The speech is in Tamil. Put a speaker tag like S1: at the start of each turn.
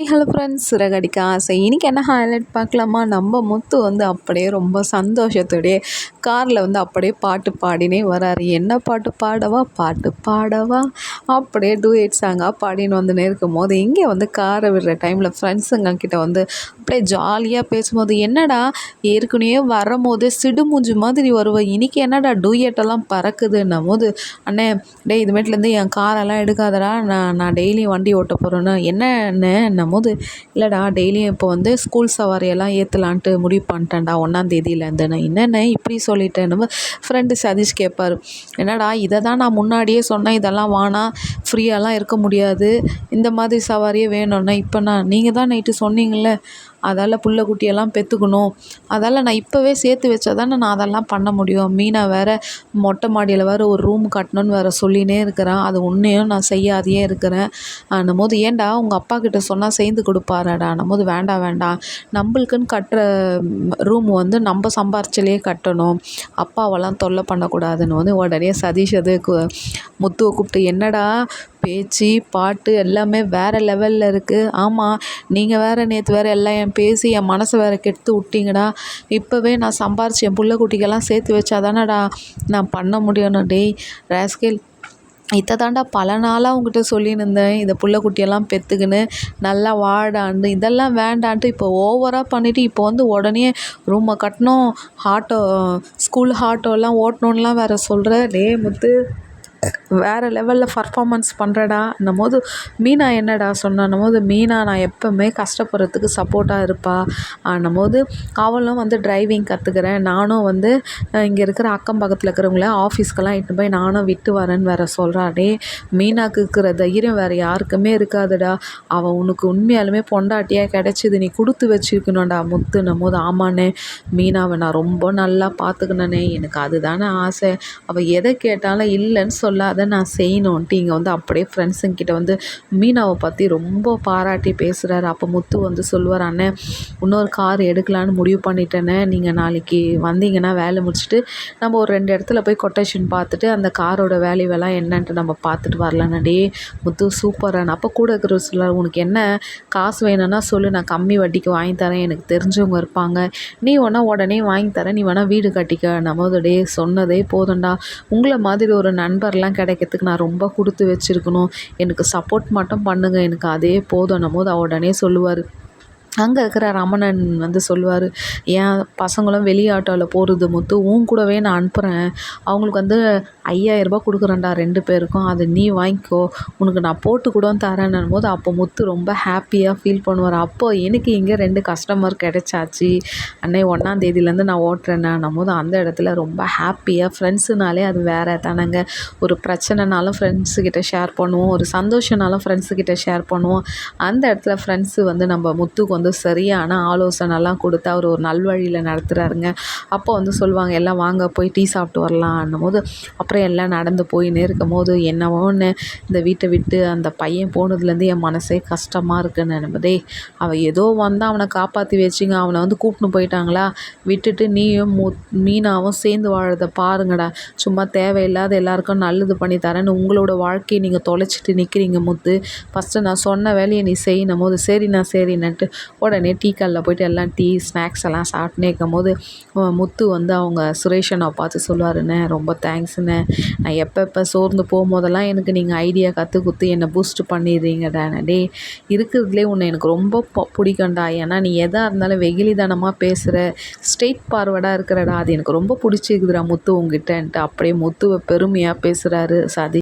S1: ஹலோ ஃப்ரெண்ட்ஸ் சிறகடிக்க ஆசை. இன்றைக்கி என்ன ஹைலைட் பார்க்கலாமா? நம்ம முத்து வந்து அப்படியே ரொம்ப சந்தோஷத்தோடைய காரில் வந்து அப்படியே பாட்டு பாடினே வராரு. என்ன பாட்டு பாடவா? பாட்டு பாடவா? அப்படியே டூயட் சாங்காக பாடின்னு வந்துனே இருக்கும் போது இங்கே வந்து காரை விடுற டைமில் ஃப்ரெண்ட்ஸுங்க கிட்ட வந்து அப்படியே ஜாலியாக பேசும்போது என்னடா ஏற்கனவே வரும்போது சிடுமூஞ்சு மாதிரி வருவேன் இன்றைக்கி என்னடா டூயட்டெல்லாம் பறக்குதுன்னும் போது அண்ணே டே இதுமேட்லேருந்து என் காரெல்லாம் எடுக்காதடா நான் நான் டெய்லியும் வண்டி ஓட்ட போகிறேன்னு என்னன்னு போது இல்லைடா டெய்லியும் இப்போ வந்து ஸ்கூல் சவாரியெல்லாம் ஏற்றலான்ட்டு முடிவு பண்ணிட்டேன்டா ஒன்றாந்தேதியிலேருந்துன்னு என்னென்ன? இப்படி சொல்லிட்டேன் நம்ம ஃப்ரெண்டு சதீஷ் கேட்பார் என்னடா இதை தான் நான் முன்னாடியே சொன்னேன் இதெல்லாம் வானா? ஃப்ரீயாலாம் இருக்க முடியாது. இந்த மாதிரி சவாரியே வேணும்னா. இப்போ நான் நீங்கள் தான் நைட்டு சொன்னீங்களே அதால் புள்ள குட்டியெல்லாம் பெற்றுக்கணும் அதால் நான் இப்போவே சேர்த்து வச்சா தானே நான் அதெல்லாம் பண்ண முடியும். மீனா வேறு மொட்டை மாடியில் வேறு ஒரு ரூம் கட்டணுன்னு வேறு சொல்லினே இருக்கிறான். அது ஒன்றையும் நான் செய்யாதையே இருக்கிறேன். போது ஏன்டா உங்கள் அப்பா கிட்ட சொன்னால் சேர்ந்து கொடுப்பாராடா. போது வேண்டாம் வேண்டாம் நம்மளுக்குன்னு கட்டுற ரூம் வந்து நம்ம சம்பாரிச்சிலே கட்டணும். அப்பாவெல்லாம் தொல்லை பண்ணக்கூடாதுன்னு. வந்து உடனே சதீஷ் அது முத்துவை கூப்பிட்டு என்னடா பேச்சு பாட்டு எல்லாமே வேறு லெவலில் இருக்குது ஆமாம் நீங்கள் வேறு நேற்று வேறு எல்லாம் என் பேசி என் மனசை வேறு கெடுத்து விட்டிங்கடா. இப்போவே நான் சம்பாரித்து என் புள்ள குட்டிக்கெல்லாம் சேர்த்து வச்சா தானடா நான் பண்ண முடியணும் டேய் ரேஸ்கேல் இதை தாண்டா பல நாளாக உங்ககிட்ட சொல்லின்னு இருந்தேன் இந்த புள்ள குட்டியெல்லாம் பெற்றுக்கின்னு நல்லா வாழாண்டு இதெல்லாம் வேண்டான்ட்டு இப்போ ஓவராக பண்ணிவிட்டு இப்போ வந்து உடனே ரூமை கட்டணும். ஆட்டோ ஸ்கூல் ஆட்டோலாம் ஓட்டணுன்லாம் வேறு சொல்கிற டே முத்து. வேறு லெவலில் பர்ஃபாமன்ஸ் பண்ணுறடான்னும் போது மீனா என்னடா சொன்னான்னும் போது மீனா நான் எப்போவுமே கஷ்டப்படுறதுக்கு சப்போர்ட்டாக இருப்பாள் போது அவளும் வந்து டிரைவிங் கற்றுக்கிறேன் நானும் வந்து இங்கே இருக்கிற அக்கம் பக்கத்தில் இருக்கிறவங்கள ஆஃபீஸ்க்கெல்லாம் இட்டு போய் நானும் விட்டு வரேன்னு வேறு சொல்கிறாடே மீனாக்கு இருக்கிற தைரியம் வேறு யாருக்குமே இருக்காதுடா. அவள் உனக்கு உண்மையாலுமே பொண்டாட்டியாக கிடச்சிது நீ கொடுத்து வச்சுருக்கணும்டா முத்துன்னும் போது ஆமாண்ணே மீனாவை நான் ரொம்ப நல்லா பார்த்துக்கணே எனக்கு அதுதானே ஆசை. அவள் எதை கேட்டாலும் இல்லைன்னு சொல்லாத நான் செய்யணுன்ட்டு இங்கே வந்து அப்படியே ஃப்ரெண்ட்ஸுங்கிட்ட வந்து மீனாவை பற்றி ரொம்ப பாராட்டி பேசுகிறாரு அப்போ முத்து வந்து சொல்லுவார் அண்ணன் இன்னொரு கார் எடுக்கலான்னு முடிவு பண்ணிட்டேனே. நீங்கள் நாளைக்கு வந்தீங்கன்னா வேலை முடிச்சுட்டு நம்ம ஒரு ரெண்டு இடத்துல போய் கொட்டேஷன் பார்த்துட்டு அந்த காரோட வேல்யூவெல்லாம் என்னன்ட்டு நம்ம பார்த்துட்டு வரலான்னே முத்து சூப்பரான அப்போ கூட இருக்கிற சொல்ல உனக்கு என்ன காசு வேணும்னா சொல்லு. நான் கம்மி வட்டிக்கு வாங்கி தரேன். எனக்கு தெரிஞ்சவங்க இருப்பாங்க. நீ வேணால் உடனே வாங்கி தரேன். நீ வேணால் வீடு கட்டிக்க. நம்ம டே சொன்னதே போதும்டா. உங்களை மாதிரி ஒரு நண்பர் கிடைக்க கிடைக்கிறதுக்கு நான் ரொம்ப கொடுத்து வச்சுருக்கணும். எனக்கு சப்போர்ட் மட்டும் பண்ணுங்கள் எனக்கு அதே போதும். போது உடனே சொல்லுவார். அங்கே இருக்கிற ரமணன் வந்து சொல்லுவார் என் பசங்களும் வெளி ஆட்டோவில் போகிறது முத்து உன் கூடவே நான் அனுப்புகிறேன் அவங்களுக்கு வந்து ஐயாயிரரூபா கொடுக்குறேன்டா ரெண்டு பேருக்கும். அதை நீ வாங்கிக்கோ. உனக்கு நான் போட்டு கூட தரேன்னும் போது அப்போ முத்து ரொம்ப ஹாப்பியாக ஃபீல் பண்ணுவார். அப்போ எனக்கு இங்கே ரெண்டு கஸ்டமர் கிடைச்சாச்சு. அன்னை ஒன்றாந்தேதியிலேருந்து நான் ஓட்டுறேன்னும் போது அந்த இடத்துல ரொம்ப ஹாப்பியாக ஃப்ரெண்ட்ஸுனாலே அது வேறு தானேங்க. ஒரு பிரச்சனைனாலும் ஃப்ரெண்ட்ஸுக்கிட்ட ஷேர் பண்ணுவோம். ஒரு சந்தோஷனாலும் ஃப்ரெண்ட்ஸுக்கிட்ட ஷேர் பண்ணுவோம். அந்த இடத்துல ஃப்ரெண்ட்ஸு வந்து நம்ம முத்துக்கு வந்து சரியான ஆலோசனைலாம் கொடுத்து அவர் ஒரு நல்வழியில் நடத்துகிறாருங்க அப்போ வந்து சொல்லுவாங்க எல்லாம் வாங்க போய் டீ சாப்பிட்டு வரலான்னும் போது அப்புறம் எல்லாம் நடந்து போயின்னே இருக்கும் போது என்னவோன்னு இந்த வீட்டை விட்டு அந்த பையன் போனதுலேருந்து என் மனசே கஷ்டமாக இருக்குன்னு நினைப்பதே அவள் ஏதோ வந்தால் அவனை காப்பாற்றி வச்சிங்க அவனை வந்து கூப்பிட்டு போயிட்டாங்களா? விட்டுட்டு நீயும் மு மீனாவும் சேர்ந்து வாழறத பாருங்கடா. சும்மா தேவையில்லாத எல்லாருக்கும் நல்லது பண்ணி தரேன்னு உங்களோட வாழ்க்கையை நீங்கள் தொலைச்சிட்டு நிற்கிறீங்க முத்து. ஃபஸ்ட்டு நான் சொன்ன வேலையை நீ செய்யணும் போது சரிண்ணா சரிண்ணன்ட்டு உடனே டீ காலில் போய்ட்டு எல்லாம் டீ ஸ்நாக்ஸ் எல்லாம் சாப்பிட்டுனே இருக்கும் போது முத்து வந்து அவங்க சுரேஷனை பார்த்து சொல்லுவாருண்ணே ரொம்ப தேங்க்ஸ்ண்ணே நான் எப்போ எப்போ சோர்ந்து போகும்போதெல்லாம் எனக்கு நீங்கள் ஐடியா கற்று குத்து என்னை பூஸ்ட் பண்ணிடுறீங்கடா டே இருக்கிறதுலே உன்னை எனக்கு ரொம்ப பிடிக்கும்டா. ஏன்னா நீ எதாக இருந்தாலும் வெகுளிதனமாக பேசுகிற ஸ்ட்ரெயிட் பார்வர்டாக இருக்கிறடா. அது எனக்கு ரொம்ப பிடிச்சிருக்குதுடா முத்து உங்ககிட்டன்ட்டு அப்படியே முத்துவை பெருமையாக பேசுகிறாரு சதி.